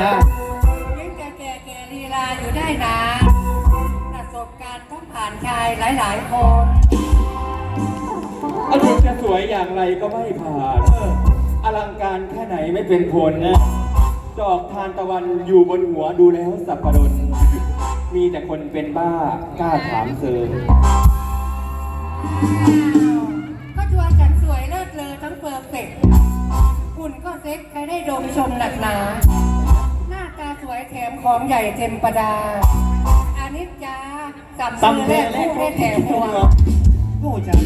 อ่งแก่แก่แก่ลีลาอยู่ได้นานประสบการณ์ต้องผ่านชายหลาย ๆ คนอารมณ์จะสวยอย่างไรก็ไม่ผ่านอลังการแค่ไหนไม่เป็นผลนะดอกทานตะวันอยู่บนหัวดูแล้วสับปะรดมีแต่คนเป็นบ้ากล้าถามเธอก็ชัวฉันสวยเลิศเลอทั้งเพอร์เฟกต์หุ่นก็เซ็กใครได้ดมชมหนักหนาหน้าตา สวยแถมของใหญ่เต็มประดา อานิจจาสัมซ้ำมือเทแรกแรกคู่ได้แถมหัวผู้จัด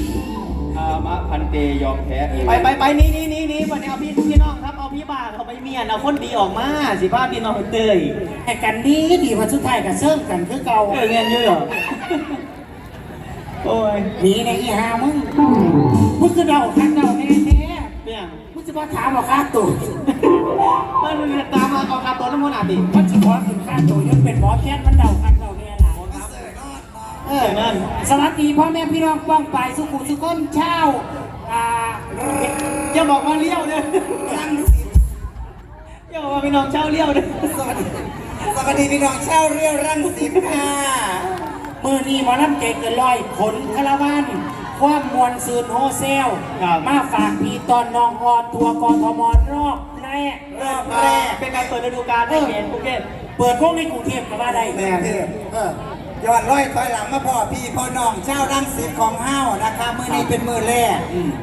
อามะพันเตยอมแพ้เอ่ยไปไปไปนี่นี่นี่นี่วันนี้เอาพี่พี่น้องครับ เอาพี่บ่าเขาไปเมียนเอาคนดีออกมาสิบ้าพี่น้องเตยแต่กันดีดีมาสุดท้ายกับเซิร์ฟกันคือเก่าเออเงินเยอะเหรอโอ้ยหนีในอีหามึงมึงคือเดาคันเดาแน่แท้เปี้ยง มึงจะมาถามเอาค่าตัวมันมันตามมาเอาคาตัวน้ำมันอะดิมันจะขอถึงค่าตัวยังเป็นหมอแค่มันเดาคันเดาแน่ล่ะเออนั่นสวัสดีพ่อแม่พี่น้องกว้างไปสุขุมสุขนเช่าอ่าอย่าบอกว่าเลี้ยวเลยอย่าบอกว่าพี่น้องเช่าเลี้ยวเลยสวัสดีสวัสดีพี่น้องเช่าเรียวรังสิตค่ะมือนี้หมอน้ำเกเกินร้อยผลคารวัน ความมวลซืนโฮเซลมาฝากพี่ตอนน้องออนทัวร์กทมรอบแรกรอบแรกเป็นการเปิดฤดูกาลให้เห็นกรุงเทพเปิดพวกในกรุงเทพก็ว่าได้ แม่เทพเออ ย้อนร้อยถอยหลังมาพ่อพี่พ่อน้องเช่ารังสิตของเฮ้านะคะมือนี้เป็นมือแรก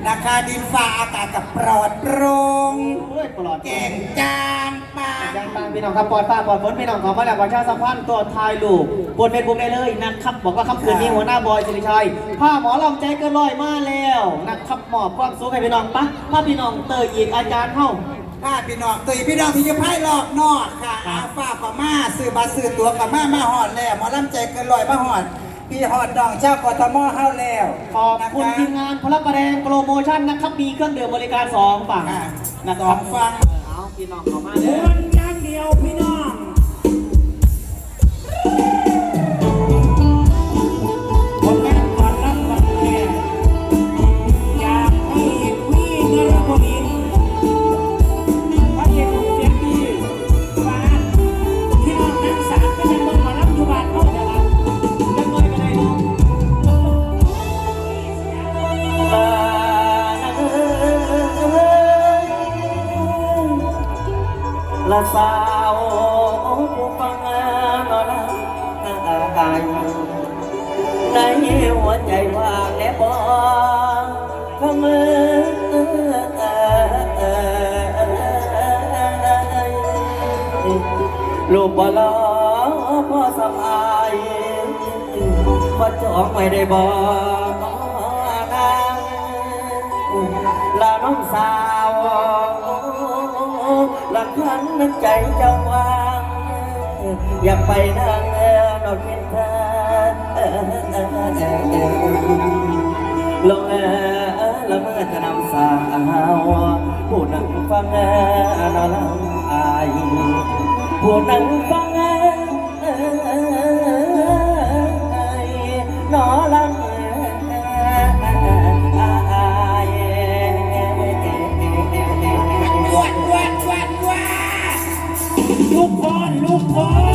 นะคะดินฟ้าอากาศกับปลอดโปร่งโอ้ยปลอดแก่งจานปางยังปังพี่น้องครับปลอดฟ้าปลอดฝนพี่น้องขอมาแล้วประชาสัมพันธ์ตัวทายลูกบนเฟซบุ๊กได้เลยนะครับ บอกว่าค่ำคืนนี้หัวหน้าบอยสิริชัยผ้าหมอลำใจเกินร้อยมาแล้วนะครับหมอบความสุขให้พี่น้องปะมาพี่น้องเตยอีกอาจารย์เฮ้า ค่ะพี่น้องตุยพี่น้องที่จะพายรอบนอกค่ะอาฟ้าขอมาซื้อบัตรซื้อตั๋วกับมามาหอดแล้วหมอลำใจเกินร้อยมาหอด พี่หอดน้องเช่ากทมเฮ้าแล้วขอบคุณนะะทีมงานพลังประแดงโปรโมชั่นนะครับ มีเครื่องดื่มบริการสองฝั่งอ่านะคสรัอบงฟัง เอาพี่น้องเข้ามาคเด้อนอย่างเดียวพี่น้อง ละสาวผู้ฟังนอนอายในหัวใจว่างและบ่ขมืลูกบ่ลอพ่อสบายพ่อจองไม่ได้บอก ลำพันนั้นใจเจ้าว่างอยากไปนั่งเออนอนเป็นเธอลงเออละเมื่อจะนำสาวผู้นั่งฟังเออนอนลำอายผู้นั่งฟังเออนอนลำ Oh!